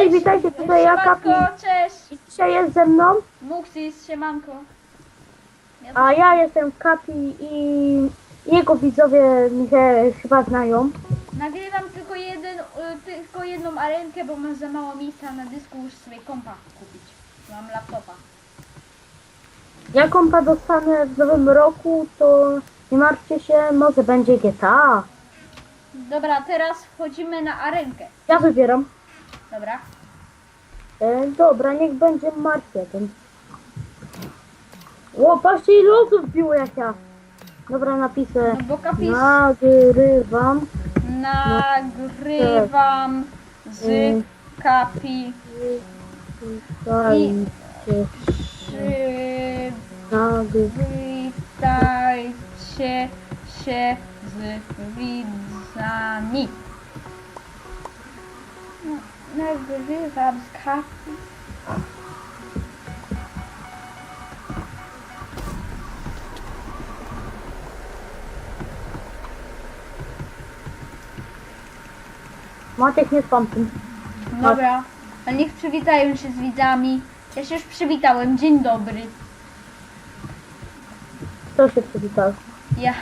Cześć, witajcie, tutaj ja Kapi. Siemanko, cześć! I dzisiaj jest ze mną, Muxis, siemanko. Ja a ja jestem Kapi i jego widzowie mi się chyba znają. Nagrywam tylko, jeden, y, tylko jedną arenkę, bo mam za mało miejsca na dysku, już sobie kompa kupić. Mam laptopa. Jak kompa dostanę w nowym roku, to nie martwcie się, może będzie GTA. Dobra, teraz wchodzimy na arenkę. Ja wybieram. Dobra. E, dobra, niech będzie Mark 1. O, patrzcie ile osób biło jak ja. Dobra, napiszę. No bo kapis Nagrywam. nagrywam z Mm. kapi. Nagrywam. Przywitajcie się z widzami. Nagrywam z kapi. Maciek nie spam tym. Dobra, a niech przywitają się z widzami. Ja się już przywitałem. Dzień dobry. Kto się przywitał? Ja.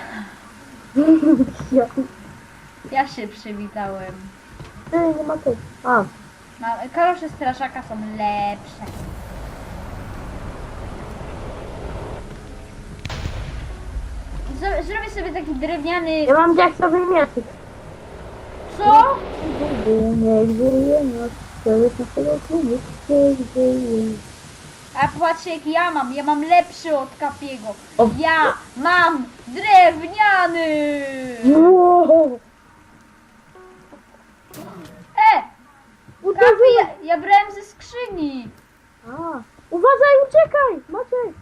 ja się przywitałem. Ty, nie ma tej. A, Ma- Kalosze straszaka są lepsze. Z- Zrobię sobie taki drewniany... ja mam diaksowy mieczyk. Co? Niech żyje nas, to jest naszego klubu. Niech żyje. A patrzcie jak ja mam. Ja mam lepszy od Kapiego. O. Ja mam drewniany! Wow. Uderzyłem. ja, ja brałem ze skrzyni. A, uważaj, uciekaj! Maciek!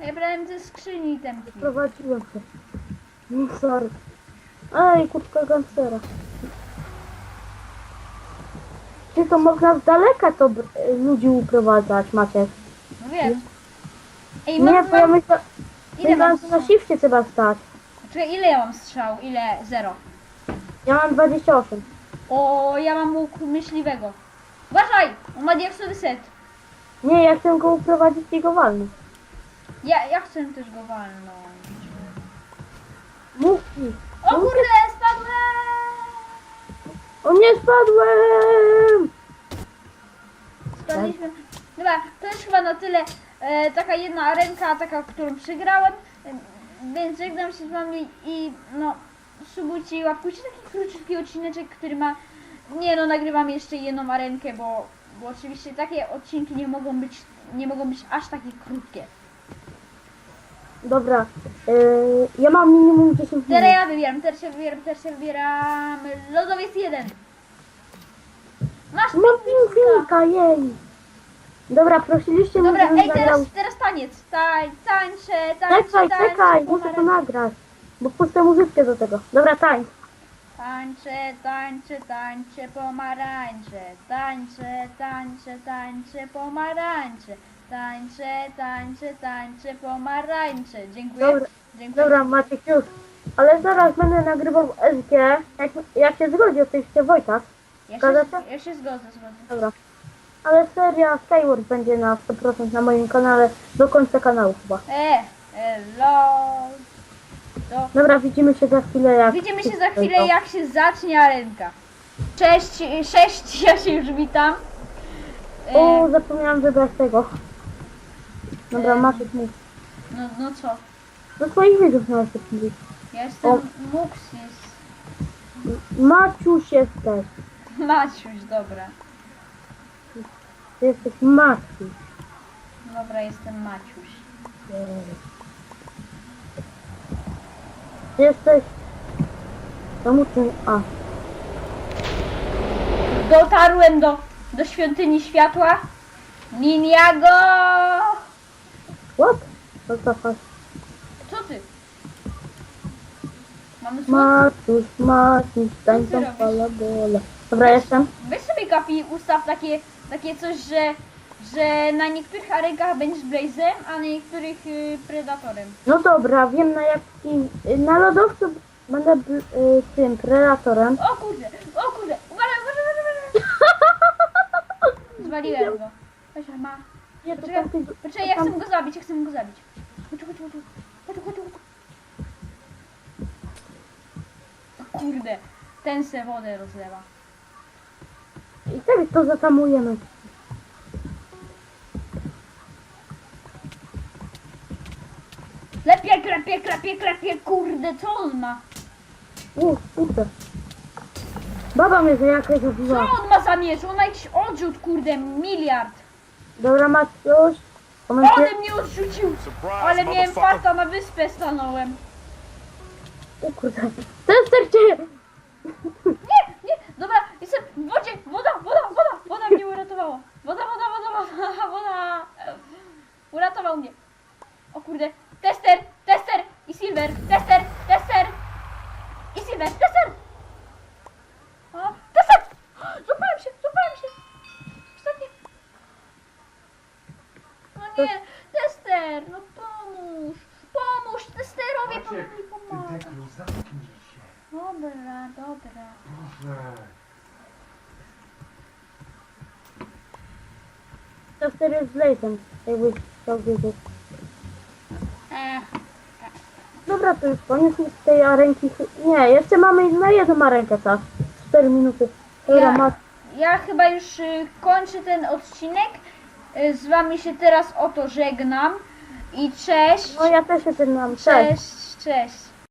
Ja brałem ze skrzyni temki. Prowadziłem się. No, sorry. Ej, kurtka gangstera. Ty to można z daleka to br- ludzi uprowadzać, Maciek. No wiesz. Ej, Nie, mam, to ja mam, myślę, ile że na strzał? shifcie trzeba stać. Czekaj, ile ja mam strzał? Ile? Zero. Ja mam 28. O, ja mam łuk myśliwego. Uważaj! On ma diaksowy set. Nie, ja chcę go uprowadzić i go walnąć. Ja, ja chcę też go walnąć. Mów mi. O kurde, spadłem! O nie spadłem! Spadliśmy. Dobra, to jest chyba na tyle e, taka jedna arenka, taka, którą przegrałem. E, więc żegnam się z wami i no, subujcie i łapkujcie taki króciutki odcineczek, który ma... Nie no, nagrywam jeszcze jedną arenkę, bo, bo oczywiście takie odcinki nie mogą być, nie mogą być aż takie krótkie. Dobra, yy, ja mam minimum 10 minut. Teraz ja wybieram, teraz ja wybieram, teraz ja wybieram. Lodowiec jeden. Masz Mam pingwinka. pingwinka, jej! Dobra, prosiliście Dobra, ej, teraz, teraz taniec. Tań, tańczę, tańczę, Czekaj, tańczę. czekaj, muszę to nagrać. Bo puszczę muzyczkę do tego. Dobra, tańcz. Tańczę, tańczę, tańczę pomarańcze. Tańczę, tańczę, tańczę pomarańcze. Tańczę, tańczę, tańczę pomarańcze. Dziękuję. Dobra, Dziękuję. Dobra, Maciek, już. Ale zaraz będę nagrywał SG. Jak, jak się zgodzi oczywiście Wojtas. Ja Zgadza się, się? ja się zgodzę, zgodzę. Dobra. Ale seria Skyward będzie na 100% na moim kanale do końca kanału chyba. E, hello. To Dobra, widzimy się za chwilę jak... Widzimy się za chwilę, jak się zacznie arenka. Cześć, cześć, ja się już witam. O, zapomniałam wybrać tego. Dobra, Em. Maciek mów. no, no co? Do swoich widzów się mówić. Ja jestem O. Muxis. Maciuś jesteś. Maciuś, dobra. Ty jesteś Maciuś. Dobra, jestem Maciuś. Ty jesteś... Czemu ty... A. Dotarłem do, do świątyni światła. Ninjago! What? Co to chodzi? Co ty? Mamy słodki. Maciuś, Maciuś, Co tańczą robisz? palabole. Dobra, jestem. Weź sobie kapi, ustaw takie, takie coś, że, że na niektórych arenkach będziesz Blazem, a na niektórych y, Predatorem. No dobra, wiem na jakim... Na lodowcu będę bl- y, tym predatorem. O kurde, o kurde, uważaj, uważaj, Rozwaliłem go. Chodź, ma. Nie, to Poczekaj, tamty... poczekaj, ja chcę go zabić, ja chcę go zabić. Chodź, chodź, chodź. Chodź, chodź, chodź. O Kurde, ten se wodę rozlewa. I tak to zatamujemy. Lepiej, klepie, klepie, klepie, kurde, co on ma? U, kurde. Baba mnie za jakaś Co on ma za miecz? On ma jakiś odrzut, kurde, miliard. Dobra, Maciuś. Komentuję. Ale mnie odrzucił. Ale miałem farta na wyspę stanąłem. O kurde. Tester cię! Nie, nie, dobra, jestem w wodzie, woda, woda, woda, woda mnie uratowała. Woda, woda, woda, woda, woda. Uratował mnie. O kurde, tester i silver, tester, tester i silver, tester. O, tester! Złapałem się, złapałem się. Ostatnie. No nie, tester, no pomóż, pomóż, testerowie, pomóż mi Maciek, ty pomaga. dekilu, zamknij się. Dobra, dobra. Proszę. Tester jest z lejsem. Jakbyś chciał wiedzieć. Dobra, to już koniec tej arenki. Nie, jeszcze mamy na jedną arenkę czas. 4 minuty. Dobra, Ja, Mac. ja chyba już y, kończę ten odcinek. Y, Z wami się teraz oto żegnam. I cześć. No ja też się tym mam. Cześć. Cześć, cześć.